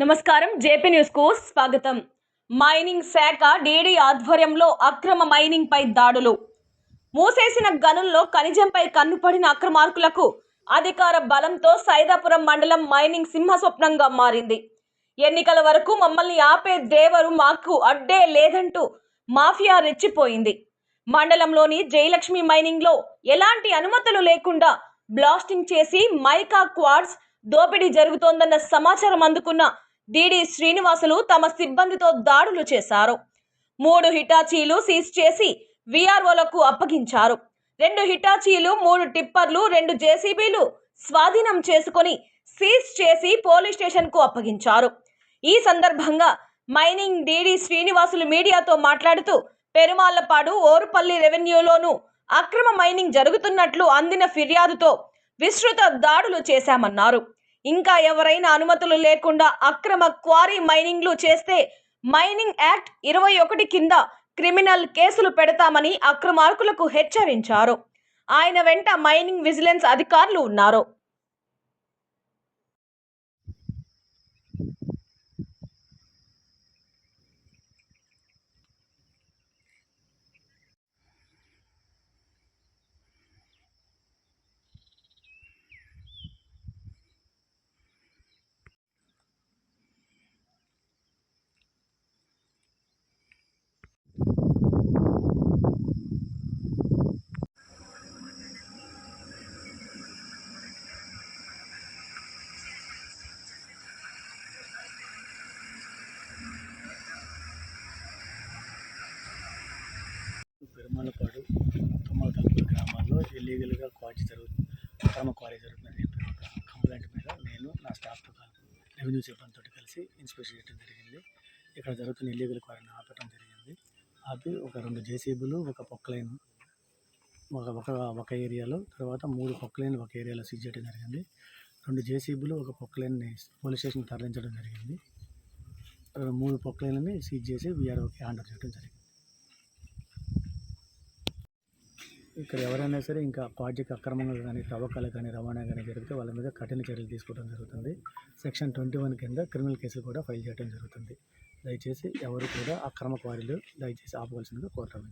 నమస్కారం. జేపీ న్యూస్కు స్వాగతం. మైనింగ్ శాఖ డీడీ ఆధ్వర్యంలో అక్రమ మైనింగ్ పై దాడులు. మూసేసిన గనుల్లో ఖనిజంపై కన్నుపడిన అక్రమార్కులకు అధికార బలంతో సైదాపురం మండలం మైనింగ్ సింహస్వప్నంగా మారింది. ఎన్నికల వరకు మమ్మల్ని ఆపే దేవరు మాకు అడ్డే లేదంటూ మాఫియా రెచ్చిపోయింది. మండలంలోని జయలక్ష్మి మైనింగ్లో ఎలాంటి అనుమతులు లేకుండా బ్లాస్టింగ్ చేసి మైకా క్వాడ్స్ దోపిడీ జరుగుతోందన్న సమాచారం అందుకున్న డిడి శ్రీనివాసులు తమ సిబ్బందితో దాడులు చేశారు. మూడు హిటాచీలు సీజ్ చేసి విఆర్ఓలకు అప్పగించారు. రెండు హిటాచీలు మూడు టిప్పర్లు రెండు జేసీబీలు స్వాధీనం చేసుకొని సీజ్ చేసి పోలీస్ స్టేషన్కు అప్పగించారు. ఈ సందర్భంగా మైనింగ్ డీడీ శ్రీనివాసులు మీడియాతో మాట్లాడుతూ పెరుమాళ్ళపాడు ఓరుపల్లి రెవెన్యూలోనూ అక్రమ మైనింగ్ జరుగుతున్నట్లు అందిన ఫిర్యాదుతో విస్తృత దాడులు చేశామన్నారు. ఇంకా ఎవరైనా అనుమతులు లేకుండా అక్రమ క్వారీ మైనింగ్లు చేస్తే మైనింగ్ యాక్ట్ ఇరవై ఒకటి కింద క్రిమినల్ కేసులు పెడతామని అక్రమార్కులకు హెచ్చరించారు. ఆయన వెంట మైనింగ్ విజిలెన్స్ అధికారులు ఉన్నారు. పెరుమలపాడు తుమ్మలతలుపు గ్రామాల్లో ఇల్లీగల్గా క్వారీ జరుగుతుంది అక్రమ క్వారీ జరుగుతుందని చెప్పి ఒక కంప్లైంట్ మీద నేను నా స్టాఫ్తో కలిపి రెవెన్యూ సిబ్బందితో కలిసి ఇన్స్పెక్షన్ చేయడం జరిగింది. ఇక్కడ జరుగుతున్న ఇల్లీగల్ క్వారీని ఆపడం జరిగింది. ఆపి ఒక రెండు జేసీబీలు ఒక పొక్కలైన్ ఒక ఒక ఒక ఏరియాలో తర్వాత మూడు పొక్కలైన్లు ఒక ఏరియాలో సీజ్ చేయడం జరిగింది. రెండు జేసీబీలు ఒక పొక్కలైన్ని పోలీస్ స్టేషన్కి తరలించడం జరిగింది. మూడు పొక్కలైన్ని సీజ్ చేసి వీఆర్ఓకి హ్యాండ్ ఓవర్ చేయడం జరిగింది. ఇక్కడ ఎవరైనా సరే ఇంకా ప్రాజెక్ట్ అక్రమంగా కానీ తవ్వకాలు కానీ రవాణా కానీ జరిగితే వాళ్ళ మీద కఠిన చర్యలు తీసుకోవడం జరుగుతుంది. సెక్షన్ ట్వంటీ వన్ కింద క్రిమినల్ కేసులు కూడా ఫైల్ చేయడం జరుగుతుంది. దయచేసి ఎవరు కూడా అక్రమ క్వారీలు దయచేసి ఆపవలసిందిగా కోరటం